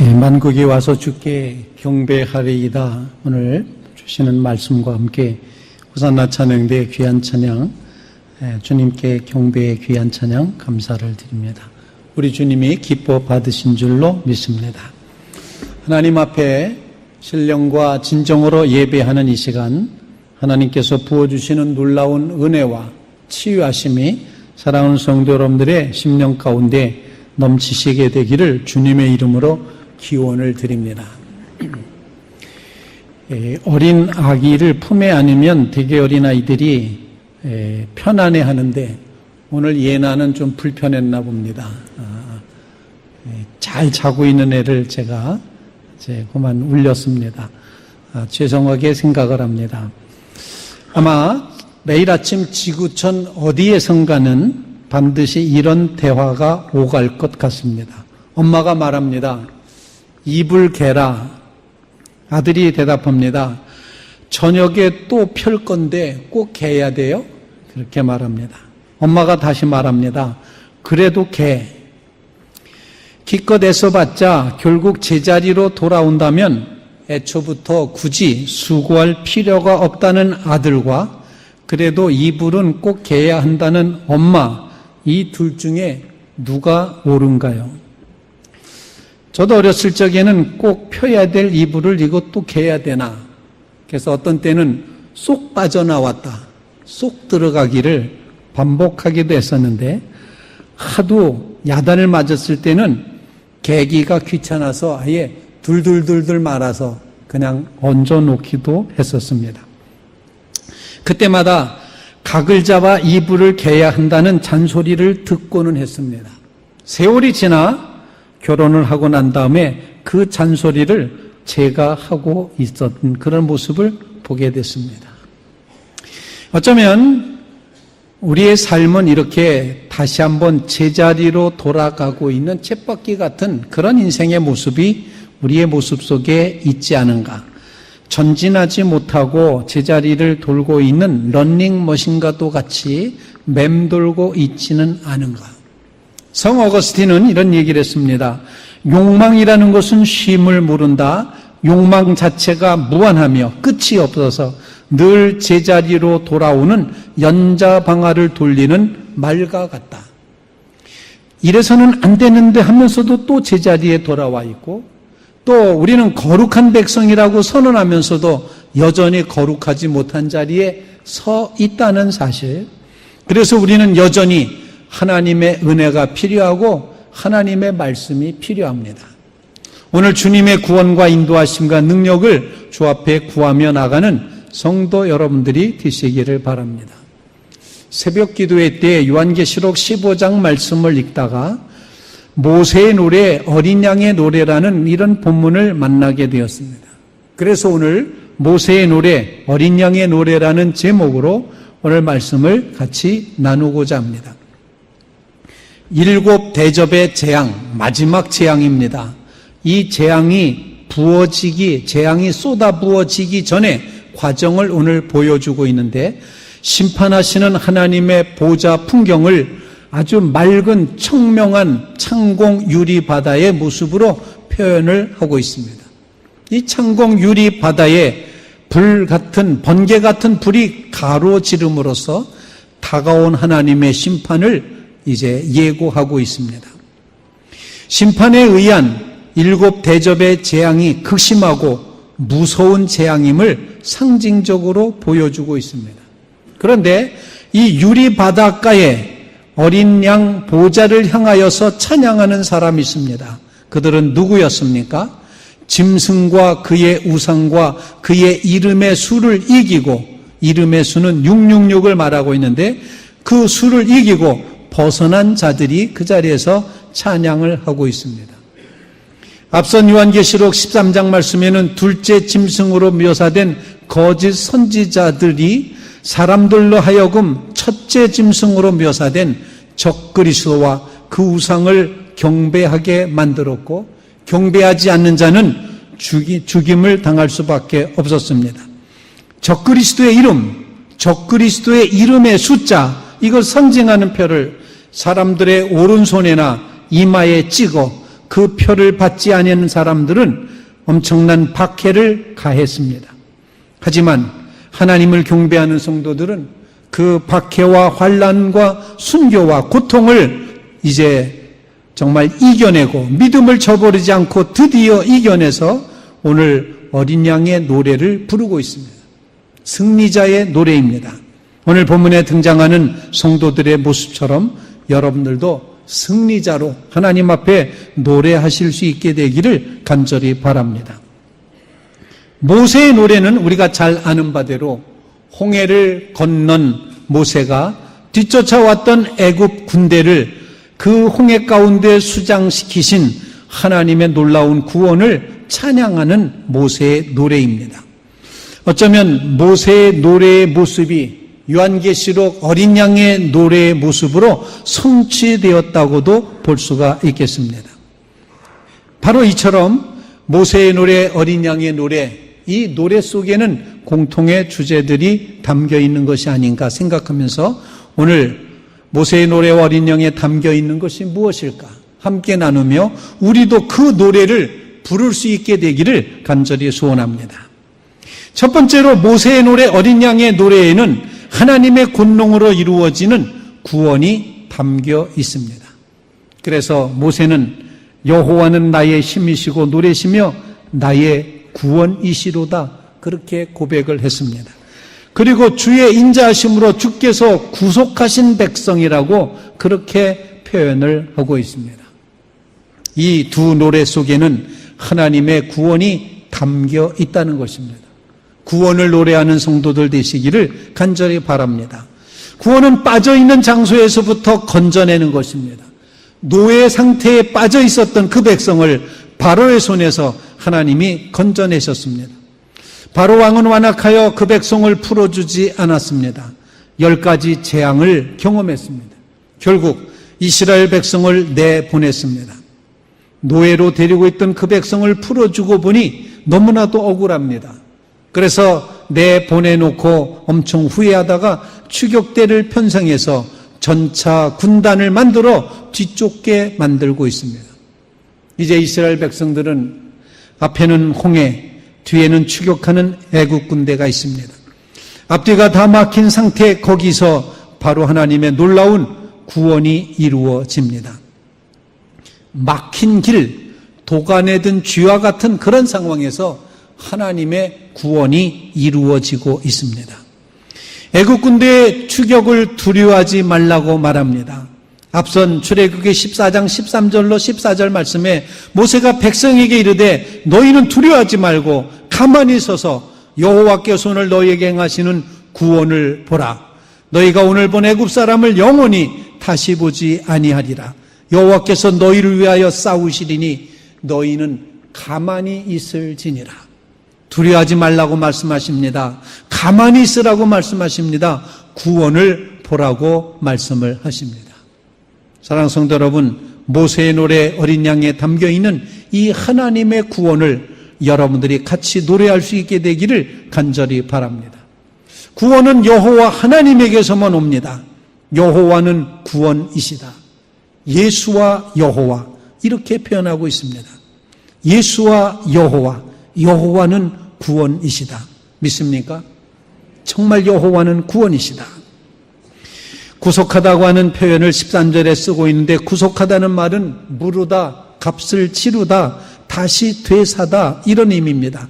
예, 만국이 와서 주께 경배하리이다. 오늘 주시는 말씀과 함께 호산나 찬양대 귀한 찬양, 예, 주님께 경배의 귀한 찬양 감사를 드립니다. 우리 주님이 기뻐 받으신 줄로 믿습니다. 하나님 앞에 신령과 진정으로 예배하는 이 시간, 하나님께서 부어주시는 놀라운 은혜와 치유하심이 사랑하는 성도 여러분들의 심령 가운데 넘치시게 되기를 주님의 이름으로 기원을 드립니다. 에, 어린 아기를 품에 안으면 되게 어린 아이들이 에, 편안해 하는데 오늘 예나는 좀 불편했나 봅니다. 아, 에, 잘 자고 있는 애를 제가 이제 그만 울렸습니다. 아, 죄송하게 생각을 합니다. 아마 매일 아침 지구촌 어디에선가는 반드시 이런 대화가 오갈 것 같습니다. 엄마가 말합니다. 이불 개라. 아들이 대답합니다. 저녁에 또 펼 건데 꼭 개야 돼요? 그렇게 말합니다. 엄마가 다시 말합니다. 그래도 개. 기껏 애써봤자 결국 제자리로 돌아온다면 애초부터 굳이 수고할 필요가 없다는 아들과 그래도 이불은 꼭 개야 한다는 엄마, 이 둘 중에 누가 옳은가요? 저도 어렸을 적에는 꼭 펴야 될 이불을 이것도 개야 되나. 그래서 어떤 때는 쏙 빠져나왔다. 쏙 들어가기를 반복하기도 했었는데 하도 야단을 맞았을 때는 개기가 귀찮아서 아예 둘둘둘둘 말아서 그냥 얹어 놓기도 했었습니다. 그때마다 각을 잡아 이불을 개야 한다는 잔소리를 듣고는 했습니다. 세월이 지나 결혼을 하고 난 다음에 그 잔소리를 제가 하고 있었던 그런 모습을 보게 됐습니다. 어쩌면 우리의 삶은 이렇게 다시 한번 제자리로 돌아가고 있는 쳇바퀴 같은 그런 인생의 모습이 우리의 모습 속에 있지 않은가. 전진하지 못하고 제자리를 돌고 있는 런닝머신과도 같이 맴돌고 있지는 않은가. 성 어거스틴은 이런 얘기를 했습니다. 욕망이라는 것은 쉼을 모른다. 욕망 자체가 무한하며 끝이 없어서 늘 제자리로 돌아오는 연자방아를 돌리는 말과 같다. 이래서는 안 되는데 하면서도 또 제자리에 돌아와 있고 또 우리는 거룩한 백성이라고 선언하면서도 여전히 거룩하지 못한 자리에 서 있다는 사실. 그래서 우리는 여전히 하나님의 은혜가 필요하고 하나님의 말씀이 필요합니다. 오늘 주님의 구원과 인도하심과 능력을 주 앞에 구하며 나가는 성도 여러분들이 되시기를 바랍니다. 새벽 기도회 때 요한계시록 15장 말씀을 읽다가 모세의 노래, 어린 양의 노래라는 이런 본문을 만나게 되었습니다. 그래서 오늘 모세의 노래, 어린 양의 노래라는 제목으로 오늘 말씀을 같이 나누고자 합니다. 일곱 대접의 재앙, 마지막 재앙입니다. 이 재앙이 부어지기, 재앙이 쏟아 부어지기 전에 과정을 오늘 보여주고 있는데 심판하시는 하나님의 보좌 풍경을 아주 맑은 청명한 창공 유리 바다의 모습으로 표현을 하고 있습니다. 이 창공 유리 바다에 불 같은 번개 같은 불이 가로지름으로써 다가온 하나님의 심판을 이제 예고하고 있습니다. 심판에 의한 일곱 대접의 재앙이 극심하고 무서운 재앙임을 상징적으로 보여주고 있습니다. 그런데 이 유리 바닷가에 어린 양 보좌를 향하여서 찬양하는 사람이 있습니다. 그들은 누구였습니까? 짐승과 그의 우상과 그의 이름의 수를 이기고 이름의 수는 666을 말하고 있는데 그 수를 이기고 벗어난 자들이 그 자리에서 찬양을 하고 있습니다. 앞선 요한계시록 13장 말씀에는 둘째 짐승으로 묘사된 거짓 선지자들이 사람들로 하여금 첫째 짐승으로 묘사된 적그리스도와 그 우상을 경배하게 만들었고 경배하지 않는 자는 죽이, 죽임을 당할 수밖에 없었습니다. 적그리스도의 이름, 적그리스도의 이름의 숫자 이걸 상징하는 표를 사람들의 오른손에나 이마에 찍어 그 표를 받지 아니하는 사람들은 엄청난 박해를 가했습니다. 하지만 하나님을 경배하는 성도들은 그 박해와 환란과 순교와 고통을 이제 정말 이겨내고 믿음을 저버리지 않고 드디어 이겨내서 오늘 어린 양의 노래를 부르고 있습니다. 승리자의 노래입니다. 오늘 본문에 등장하는 성도들의 모습처럼 여러분들도 승리자로 하나님 앞에 노래하실 수 있게 되기를 간절히 바랍니다. 모세의 노래는 우리가 잘 아는 바대로 홍해를 건넌 모세가 뒤쫓아왔던 애굽 군대를 그 홍해 가운데 수장시키신 하나님의 놀라운 구원을 찬양하는 모세의 노래입니다. 어쩌면 모세의 노래의 모습이 요한계시록 어린 양의 노래의 모습으로 성취되었다고도 볼 수가 있겠습니다. 바로 이처럼 모세의 노래, 어린 양의 노래, 이 노래 속에는 공통의 주제들이 담겨 있는 것이 아닌가 생각하면서 오늘 모세의 노래와 어린 양에 담겨 있는 것이 무엇일까? 함께 나누며 우리도 그 노래를 부를 수 있게 되기를 간절히 소원합니다. 첫 번째로 모세의 노래, 어린 양의 노래에는 하나님의 권능으로 이루어지는 구원이 담겨 있습니다. 그래서 모세는 여호와는 나의 힘이시고 노래시며 나의 구원이시로다 그렇게 고백을 했습니다. 그리고 주의 인자하심으로 주께서 구속하신 백성이라고 그렇게 표현을 하고 있습니다. 이 두 노래 속에는 하나님의 구원이 담겨 있다는 것입니다. 구원을 노래하는 성도들 되시기를 간절히 바랍니다. 구원은 빠져 있는 장소에서부터 건져내는 것입니다. 노예 상태에 빠져 있었던 그 백성을 바로의 손에서 하나님이 건져내셨습니다. 바로 왕은 완악하여 그 백성을 풀어주지 않았습니다. 열 가지 재앙을 경험했습니다. 결국 이스라엘 백성을 내보냈습니다. 노예로 데리고 있던 그 백성을 풀어주고 보니 너무나도 억울합니다. 그래서 내 보내놓고 엄청 후회하다가 추격대를 편성해서 전차 군단을 만들어 뒤쫓게 만들고 있습니다. 이제 이스라엘 백성들은 앞에는 홍해, 뒤에는 추격하는 애국 군대가 있습니다. 앞뒤가 다 막힌 상태 거기서 바로 하나님의 놀라운 구원이 이루어집니다. 막힌 길, 도가내든 쥐와 같은 그런 상황에서 하나님의 구원이 이루어지고 있습니다. 애국 군대의 추격을 두려워하지 말라고 말합니다. 앞선 출애굽기 14장 13절로 14절 말씀에 모세가 백성에게 이르되 너희는 두려워하지 말고 가만히 서서 여호와께 손을 너희에게 행하시는 구원을 보라. 너희가 오늘 본 애굽 사람을 영원히 다시 보지 아니하리라. 여호와께서 너희를 위하여 싸우시리니 너희는 가만히 있을지니라. 두려워하지 말라고 말씀하십니다. 가만히 있으라고 말씀하십니다. 구원을 보라고 말씀을 하십니다. 사랑 성도 여러분, 모세의 노래 어린 양에 담겨 있는 이 하나님의 구원을 여러분들이 같이 노래할 수 있게 되기를 간절히 바랍니다. 구원은 여호와 하나님에게서만 옵니다. 여호와는 구원이시다. 예수와 여호와 이렇게 표현하고 있습니다. 예수와 여호와, 여호와는 구원이시다. 믿습니까? 정말 여호와는 구원이시다. 구속하다고 하는 표현을 13절에 쓰고 있는데 구속하다는 말은 무르다, 값을 치르다, 다시 되사다 이런 의미입니다.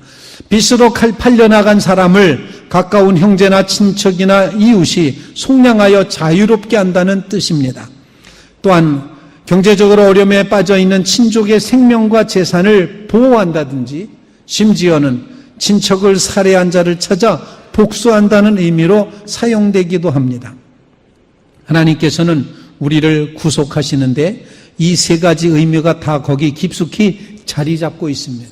빚으로 칼 팔려 나간 사람을 가까운 형제나 친척이나 이웃이 속량하여 자유롭게 한다는 뜻입니다. 또한 경제적으로 어려움에 빠져 있는 친족의 생명과 재산을 보호한다든지 심지어는 친척을 살해한 자를 찾아 복수한다는 의미로 사용되기도 합니다. 하나님께서는 우리를 구속하시는데 이 세 가지 의미가 다 거기 깊숙이 자리 잡고 있습니다.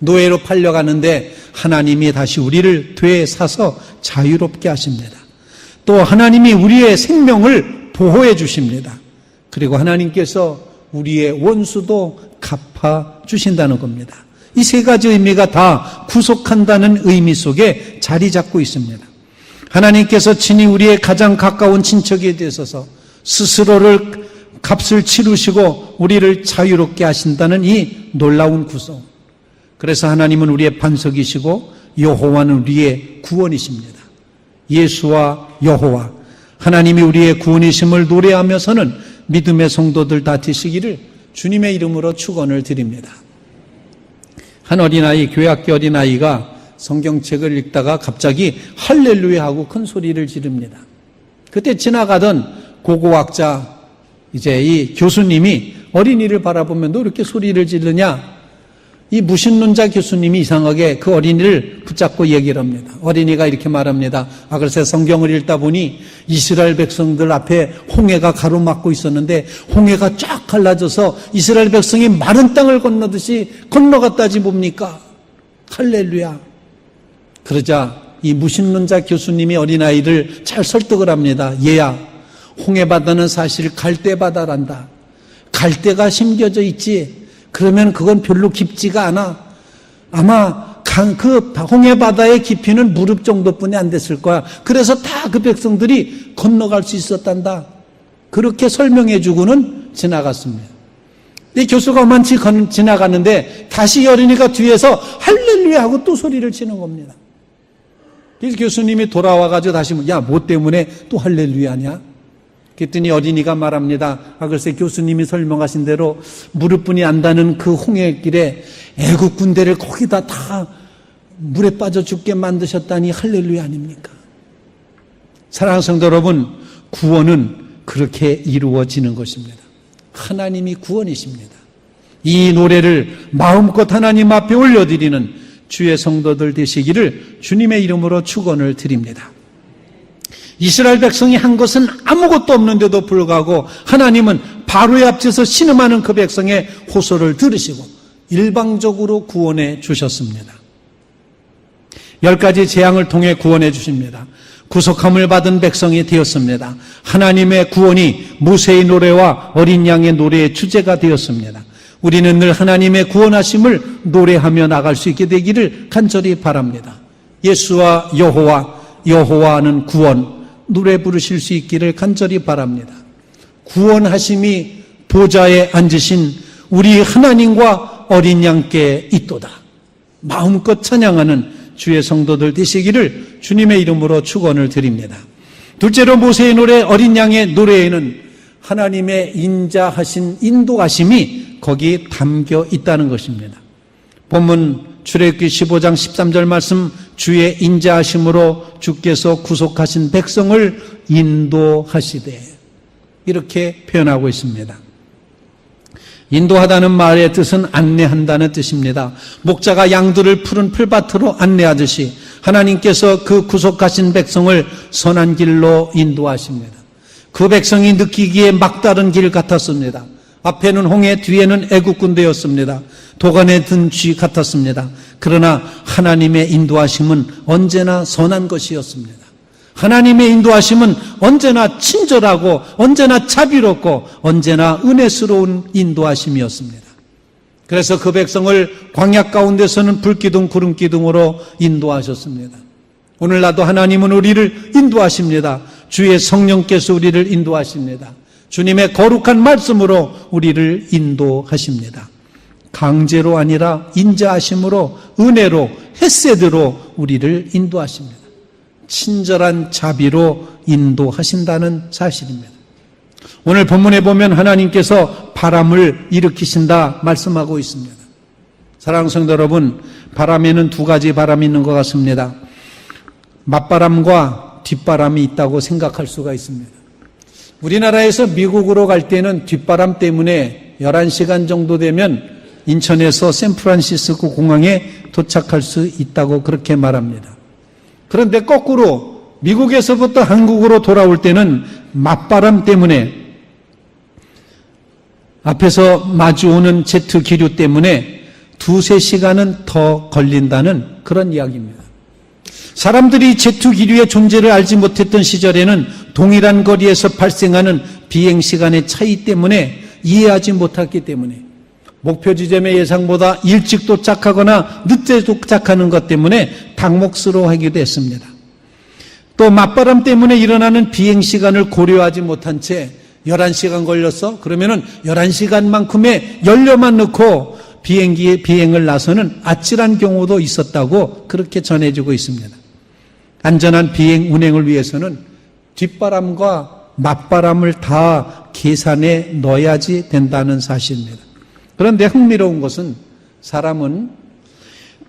노예로 팔려가는데 하나님이 다시 우리를 되사서 자유롭게 하십니다. 또 하나님이 우리의 생명을 보호해 주십니다. 그리고 하나님께서 우리의 원수도 갚아 주신다는 겁니다. 이 세 가지 의미가 다 구속한다는 의미 속에 자리 잡고 있습니다. 하나님께서 친히 우리의 가장 가까운 친척에 대해서 스스로를 값을 치르시고 우리를 자유롭게 하신다는 이 놀라운 구속. 그래서 하나님은 우리의 반석이시고 여호와는 우리의 구원이십니다. 예수와 여호와 하나님이 우리의 구원이심을 노래하면서는 믿음의 성도들 다 되시기를 주님의 이름으로 축원을 드립니다. 한 어린아이 교회학교 어린아이가 성경책을 읽다가 갑자기 할렐루야 하고 큰 소리를 지릅니다. 그때 지나가던 고고학자 이제 이 교수님이 어린이를 바라보면 너 이렇게 소리를 지르냐? 이 무신론자 교수님이 이상하게 그 어린이를 붙잡고 얘기를 합니다. 어린이가 이렇게 말합니다. 아, 글쎄 성경을 읽다 보니 이스라엘 백성들 앞에 홍해가 가로막고 있었는데 홍해가 쫙 갈라져서 이스라엘 백성이 마른 땅을 건너듯이 건너갔다지 뭡니까? 할렐루야. 그러자 이 무신론자 교수님이 어린아이를 잘 설득을 합니다. 얘야, 홍해바다는 사실 갈대바다란다. 갈대가 심겨져 있지. 그러면 그건 별로 깊지가 않아. 아마 강, 그 홍해바다의 깊이는 무릎 정도뿐이 안 됐을 거야. 그래서 다 그 백성들이 건너갈 수 있었단다. 그렇게 설명해 주고는 지나갔습니다. 이 교수가 만치 지나갔는데 다시 어린이가 뒤에서 할렐루야 하고 또 소리를 치는 겁니다. 그래서 교수님이 돌아와가지고 다시, 야, 뭐 때문에 또 할렐루야냐? 그랬더니 어린이가 말합니다. 아, 글쎄 교수님이 설명하신 대로 무릎뿐이 안다는 그 홍해길에 애국 군대를 거기다 다 물에 빠져 죽게 만드셨다니 할렐루야 아닙니까? 사랑하는 성도 여러분, 구원은 그렇게 이루어지는 것입니다. 하나님이 구원이십니다. 이 노래를 마음껏 하나님 앞에 올려드리는 주의 성도들 되시기를 주님의 이름으로 축원을 드립니다. 이스라엘 백성이 한 것은 아무것도 없는데도 불구하고 하나님은 바로에 앞서서 신음하는 그 백성의 호소를 들으시고 일방적으로 구원해 주셨습니다. 열 가지 재앙을 통해 구원해 주십니다. 구속함을 받은 백성이 되었습니다. 하나님의 구원이 모세의 노래와 어린 양의 노래의 주제가 되었습니다. 우리는 늘 하나님의 구원하심을 노래하며 나갈 수 있게 되기를 간절히 바랍니다. 예수와 여호와, 여호와는 구원, 노래 부르실 수 있기를 간절히 바랍니다. 구원하심이 보좌에 앉으신 우리 하나님과 어린 양께 있도다. 마음껏 찬양하는 주의 성도들 되시기를 주님의 이름으로 축원을 드립니다. 둘째로 모세의 노래 어린 양의 노래에는 하나님의 인자하신 인도하심이 거기 담겨 있다는 것입니다. 본문 출애굽기 15장 13절 말씀 주의 인자하심으로 주께서 구속하신 백성을 인도하시되 이렇게 표현하고 있습니다. 인도하다는 말의 뜻은 안내한다는 뜻입니다. 목자가 양들을 푸른 풀밭으로 안내하듯이 하나님께서 그 구속하신 백성을 선한 길로 인도하십니다. 그 백성이 느끼기에 막다른 길 같았습니다. 앞에는 홍해, 뒤에는 애국 군대였습니다. 도관에 든 쥐 같았습니다. 그러나 하나님의 인도하심은 언제나 선한 것이었습니다. 하나님의 인도하심은 언제나 친절하고 언제나 자비롭고 언제나 은혜스러운 인도하심이었습니다. 그래서 그 백성을 광야 가운데서는 불기둥 구름기둥으로 인도하셨습니다. 오늘 나도 하나님은 우리를 인도하십니다. 주의 성령께서 우리를 인도하십니다. 주님의 거룩한 말씀으로 우리를 인도하십니다. 강제로 아니라 인자하심으로 은혜로 햇세드로 우리를 인도하십니다. 친절한 자비로 인도하신다는 사실입니다. 오늘 본문에 보면 하나님께서 바람을 일으키신다 말씀하고 있습니다. 사랑하는 성도 여러분, 바람에는 두 가지 바람이 있는 것 같습니다. 맞바람과 뒷바람이 있다고 생각할 수가 있습니다. 우리나라에서 미국으로 갈 때는 뒷바람 때문에 11시간 정도 되면 인천에서 샌프란시스코 공항에 도착할 수 있다고 그렇게 말합니다. 그런데 거꾸로 미국에서부터 한국으로 돌아올 때는 맞바람 때문에 앞에서 마주오는 제트 기류 때문에 두세 시간은 더 걸린다는 그런 이야기입니다. 사람들이 제트 기류의 존재를 알지 못했던 시절에는 동일한 거리에서 발생하는 비행 시간의 차이 때문에 이해하지 못했기 때문에 목표 지점의 예상보다 일찍 도착하거나 늦게 도착하는 것 때문에 당혹스러워하기도 했습니다. 또 맞바람 때문에 일어나는 비행 시간을 고려하지 못한 채 11시간 걸렸어? 그러면은 11시간만큼의 연료만 넣고 비행기에 비행을 나서는 아찔한 경우도 있었다고 그렇게 전해지고 있습니다. 안전한 비행 운행을 위해서는 뒷바람과 맞바람을 다 계산에 넣어야지 된다는 사실입니다. 그런데 흥미로운 것은 사람은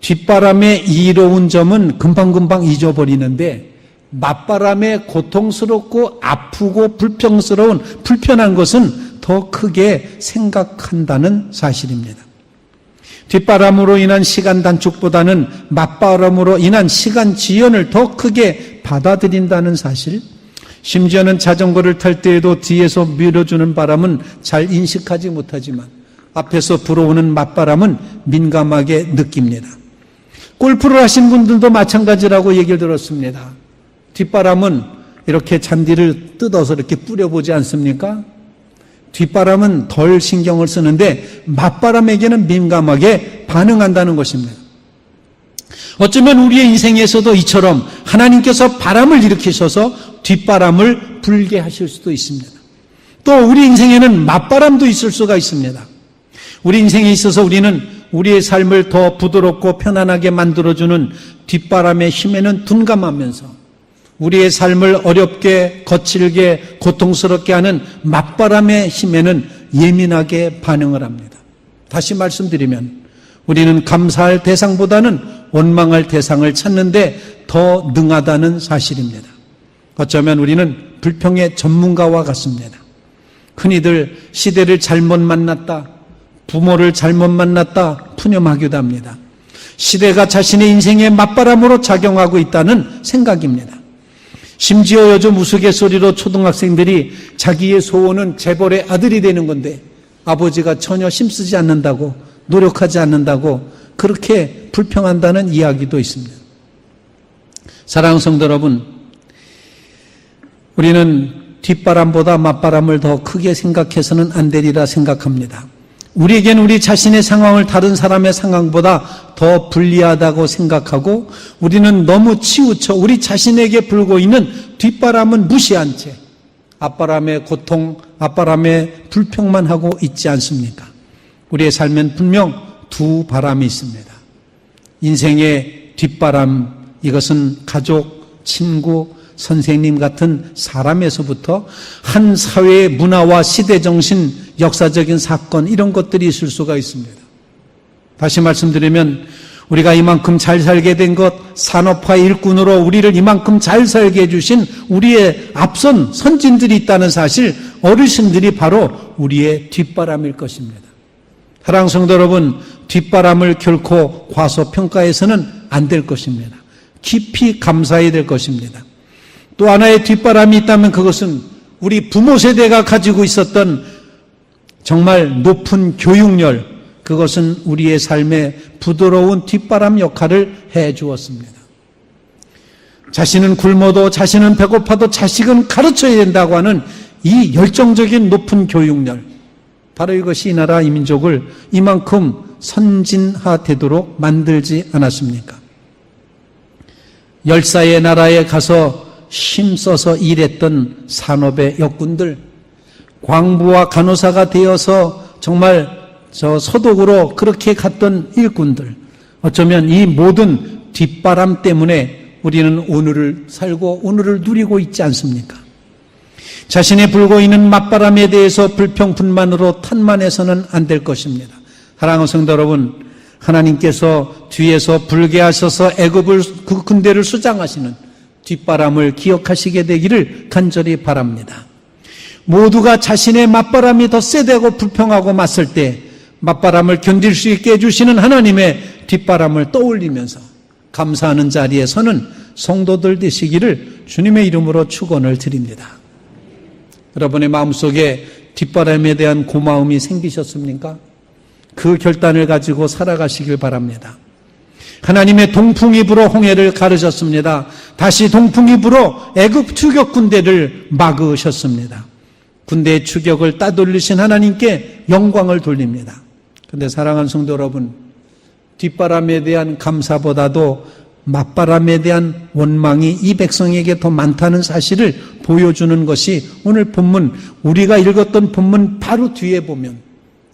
뒷바람의 이로운 점은 금방금방 잊어버리는데 맞바람의 고통스럽고 아프고 불평스러운 불편한 것은 더 크게 생각한다는 사실입니다. 뒷바람으로 인한 시간 단축보다는 맞바람으로 인한 시간 지연을 더 크게 받아들인다는 사실, 심지어는 자전거를 탈 때에도 뒤에서 밀어주는 바람은 잘 인식하지 못하지만 앞에서 불어오는 맞바람은 민감하게 느낍니다. 골프를 하신 분들도 마찬가지라고 얘기를 들었습니다. 뒷바람은 이렇게 잔디를 뜯어서 이렇게 뿌려보지 않습니까? 뒷바람은 덜 신경을 쓰는데 맞바람에게는 민감하게 반응한다는 것입니다. 어쩌면 우리의 인생에서도 이처럼 하나님께서 바람을 일으키셔서 뒷바람을 불게 하실 수도 있습니다. 또 우리 인생에는 맞바람도 있을 수가 있습니다. 우리 인생에 있어서 우리는 우리의 삶을 더 부드럽고 편안하게 만들어주는 뒷바람의 힘에는 둔감하면서 우리의 삶을 어렵게, 거칠게, 고통스럽게 하는 맞바람의 힘에는 예민하게 반응을 합니다. 다시 말씀드리면 우리는 감사할 대상보다는 원망할 대상을 찾는데 더 능하다는 사실입니다. 어쩌면 우리는 불평의 전문가와 같습니다. 흔히들 시대를 잘못 만났다, 부모를 잘못 만났다 푸념하기도 합니다. 시대가 자신의 인생의 맞바람으로 작용하고 있다는 생각입니다. 심지어 요즘 우스갯소리로 초등학생들이 자기의 소원은 재벌의 아들이 되는 건데 아버지가 전혀 힘쓰지 않는다고 노력하지 않는다고 그렇게 불평한다는 이야기도 있습니다. 사랑하는 성도 여러분, 우리는 뒷바람보다 맞바람을 더 크게 생각해서는 안 되리라 생각합니다. 우리에겐 우리 자신의 상황을 다른 사람의 상황보다 더 불리하다고 생각하고 우리는 너무 치우쳐 우리 자신에게 불고 있는 뒷바람은 무시한 채 앞바람의 고통, 앞바람의 불평만 하고 있지 않습니까? 우리의 삶엔 분명 두 바람이 있습니다. 인생의 뒷바람, 이것은 가족, 친구, 선생님 같은 사람에서부터 한 사회의 문화와 시대 정신, 역사적인 사건 이런 것들이 있을 수가 있습니다. 다시 말씀드리면 우리가 이만큼 잘 살게 된 것, 산업화 일꾼으로 우리를 이만큼 잘 살게 해주신 우리의 앞선 선진들이 있다는 사실, 어르신들이 바로 우리의 뒷바람일 것입니다. 사랑 성도 여러분, 뒷바람을 결코 과소평가해서는 안 될 것입니다. 깊이 감사해야 될 것입니다. 또 하나의 뒷바람이 있다면 그것은 우리 부모 세대가 가지고 있었던 정말 높은 교육열, 그것은 우리의 삶에 부드러운 뒷바람 역할을 해 주었습니다. 자신은 굶어도 자신은 배고파도 자식은 가르쳐야 된다고 하는 이 열정적인 높은 교육열. 바로 이것이 이 나라 이 민족을 이만큼 선진화 되도록 만들지 않았습니까? 열사의 나라에 가서 힘써서 일했던 산업의 역군들, 광부와 간호사가 되어서 정말 저 서독으로 그렇게 갔던 일꾼들, 어쩌면 이 모든 뒷바람 때문에 우리는 오늘을 살고 오늘을 누리고 있지 않습니까? 자신의 불고 있는 맞바람에 대해서 불평 분만으로 탄만해서는 안 될 것입니다. 사랑하는 성도 여러분, 하나님께서 뒤에서 불게 하셔서 애굽을 그 군대를 수장하시는 뒷바람을 기억하시게 되기를 간절히 바랍니다. 모두가 자신의 맞바람이 더 세대고 불평하고 맞설 때 맞바람을 견딜 수 있게 해주시는 하나님의 뒷바람을 떠올리면서 감사하는 자리에 서는 성도들 되시기를 주님의 이름으로 축원을 드립니다. 여러분의 마음속에 뒷바람에 대한 고마움이 생기셨습니까? 그 결단을 가지고 살아가시길 바랍니다. 하나님의 동풍이 불어 홍해를 가르셨습니다. 다시 동풍이 불어 애굽 추격 군대를 막으셨습니다. 군대의 추격을 따돌리신 하나님께 영광을 돌립니다. 근데 사랑하는 성도 여러분, 뒷바람에 대한 감사보다도 맞바람에 대한 원망이 이 백성에게 더 많다는 사실을 보여주는 것이 오늘 본문 우리가 읽었던 본문 바로 뒤에 보면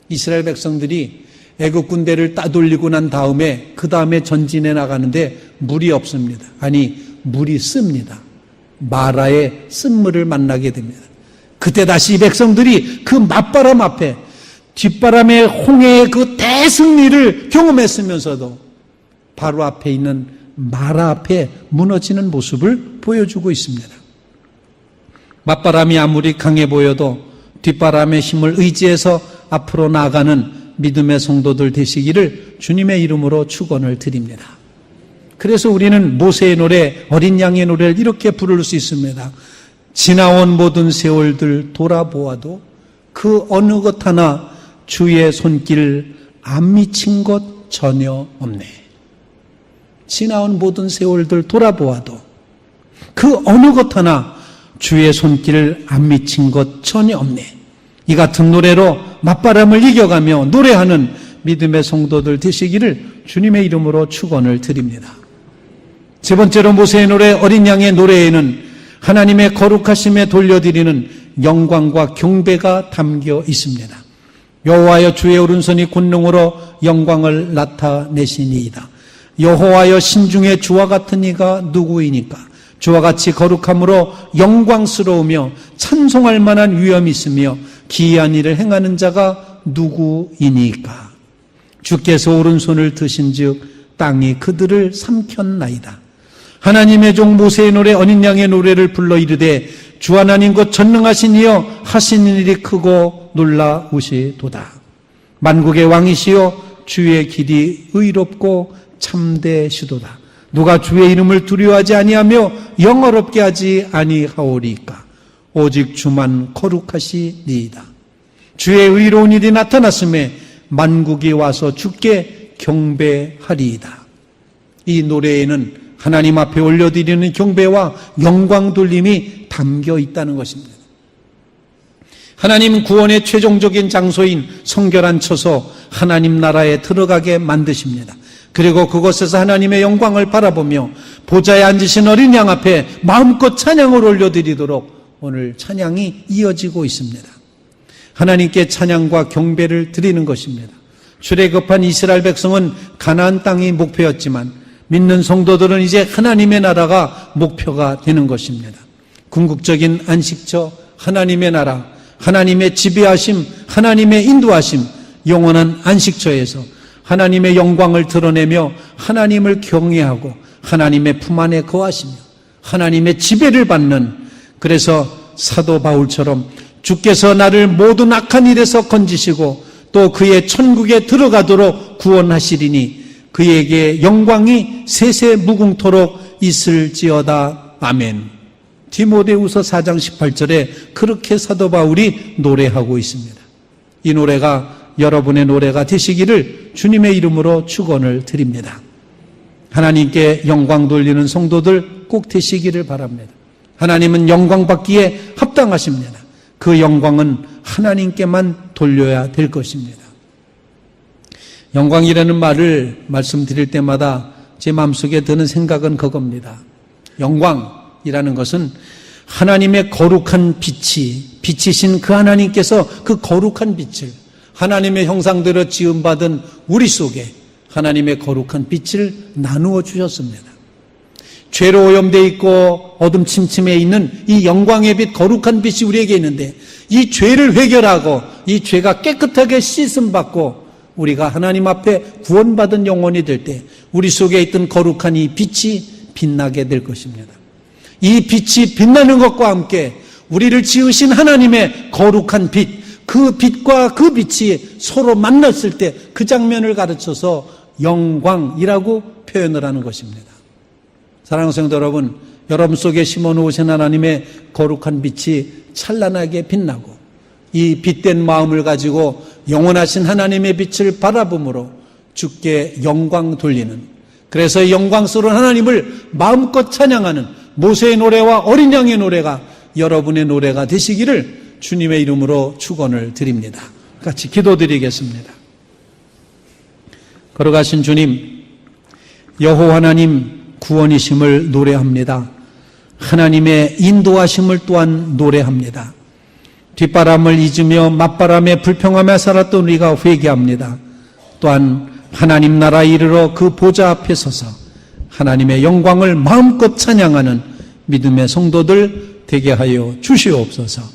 이스라엘 백성들이 애국 군대를 따돌리고 난 다음에 그 다음에 전진해 나가는데 물이 없습니다. 아니 물이 씁니다. 마라의 쓴물을 만나게 됩니다. 그때 다시 이 백성들이 그 맞바람 앞에 뒷바람의 홍해의 그 대승리를 경험했으면서도 바로 앞에 있는 마라 앞에 무너지는 모습을 보여주고 있습니다. 맞바람이 아무리 강해 보여도 뒷바람의 힘을 의지해서 앞으로 나아가는 믿음의 성도들 되시기를 주님의 이름으로 축원을 드립니다. 그래서 우리는 모세의 노래, 어린 양의 노래를 이렇게 부를 수 있습니다. 지나온 모든 세월들 돌아보아도 그 어느 것 하나 주의 손길 안 미친 것 전혀 없네. 지나온 모든 세월들 돌아보아도 그 어느 것 하나 주의 손길을 안 미친 것 전혀 없네. 이 같은 노래로 맞바람을 이겨가며 노래하는 믿음의 성도들 되시기를 주님의 이름으로 축원을 드립니다. 세 번째로 모세의 노래 어린 양의 노래에는 하나님의 거룩하심에 돌려드리는 영광과 경배가 담겨 있습니다. 여호와여 주의 오른손이 권능으로 영광을 나타내시니이다. 여호와여 신중에 주와 같은 이가 누구이니까 주와 같이 거룩함으로 영광스러우며 찬송할 만한 위엄이 있으며 기이한 일을 행하는 자가 누구이니까 주께서 오른손을 드신즉 땅이 그들을 삼켰나이다. 하나님의 종 모세의 노래 어린 양의 노래를 불러 이르되 주 하나님 곧 전능하신 이여 하시는 일이 크고 놀라우시도다. 만국의 왕이시여 주의 길이 의롭고 참되시도다. 누가 주의 이름을 두려워하지 아니하며 영어롭게 하지 아니하오리까. 오직 주만 거룩하시니이다. 주의 의로운 일이 나타났음에 만국이 와서 주께 경배하리이다. 이 노래에는 하나님 앞에 올려드리는 경배와 영광 돌림이 담겨 있다는 것입니다. 하나님 구원의 최종적인 장소인 성결한 처소 하나님 나라에 들어가게 만드십니다. 그리고 그곳에서 하나님의 영광을 바라보며 보좌에 앉으신 어린 양 앞에 마음껏 찬양을 올려드리도록 오늘 찬양이 이어지고 있습니다. 하나님께 찬양과 경배를 드리는 것입니다. 출애굽한 이스라엘 백성은 가나안 땅이 목표였지만 믿는 성도들은 이제 하나님의 나라가 목표가 되는 것입니다. 궁극적인 안식처 하나님의 나라, 하나님의 지배하심, 하나님의 인도하심, 영원한 안식처에서 하나님의 영광을 드러내며 하나님을 경외하고 하나님의 품 안에 거하시며 하나님의 지배를 받는 그래서 사도 바울처럼 주께서 나를 모든 악한 일에서 건지시고 또 그의 천국에 들어가도록 구원하시리니 그에게 영광이 세세 무궁토록 있을지어다. 아멘. 디모데후서 4장 18절에 그렇게 사도 바울이 노래하고 있습니다. 이 노래가 여러분의 노래가 되시기를 주님의 이름으로 축원을 드립니다. 하나님께 영광 돌리는 성도들 꼭 되시기를 바랍니다. 하나님은 영광 받기에 합당하십니다. 그 영광은 하나님께만 돌려야 될 것입니다. 영광이라는 말을 말씀드릴 때마다 제 마음속에 드는 생각은 그겁니다. 영광이라는 것은 하나님의 거룩한 빛이 빛이신 그 하나님께서 그 거룩한 빛을 하나님의 형상대로 지음받은 우리 속에 하나님의 거룩한 빛을 나누어 주셨습니다. 죄로 오염되어 있고 어둠 침침해 있는 이 영광의 빛, 거룩한 빛이 우리에게 있는데 이 죄를 해결하고 이 죄가 깨끗하게 씻음 받고 우리가 하나님 앞에 구원받은 영혼이 될 때 우리 속에 있던 거룩한 이 빛이 빛나게 될 것입니다. 이 빛이 빛나는 것과 함께 우리를 지으신 하나님의 거룩한 빛, 그 빛과 그 빛이 서로 만났을 때 그 장면을 가르쳐서 영광이라고 표현을 하는 것입니다. 사랑하는 성도 여러분, 여러분 속에 심어 놓으신 하나님의 거룩한 빛이 찬란하게 빛나고 이 빛된 마음을 가지고 영원하신 하나님의 빛을 바라봄으로 주께 영광 돌리는 그래서 영광스러운 하나님을 마음껏 찬양하는 모세의 노래와 어린 양의 노래가 여러분의 노래가 되시기를 주님의 이름으로 축원을 드립니다. 같이 기도드리겠습니다. 걸어가신 주님, 여호와 하나님 구원이심을 노래합니다. 하나님의 인도하심을 또한 노래합니다. 뒷바람을 잊으며 맞바람에 불평하며 살았던 우리가 회개합니다. 또한 하나님 나라에 이르러 그 보좌 앞에 서서 하나님의 영광을 마음껏 찬양하는 믿음의 성도들 되게 하여 주시옵소서.